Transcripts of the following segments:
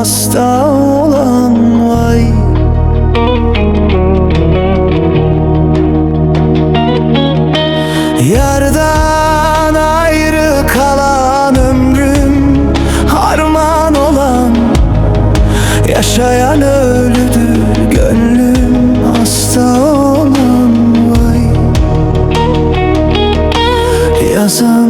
Hasta olan vay. Yardan ayrı kalan ömrüm Harman olan. Yaşayan ölüdür gönlüm hasta olan vay. Yazan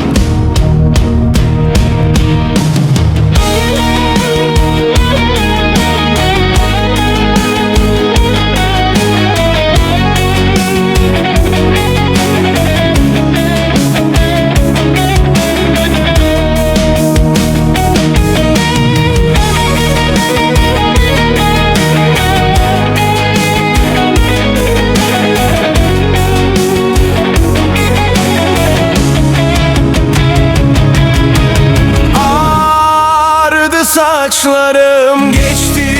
saçlarım geçti.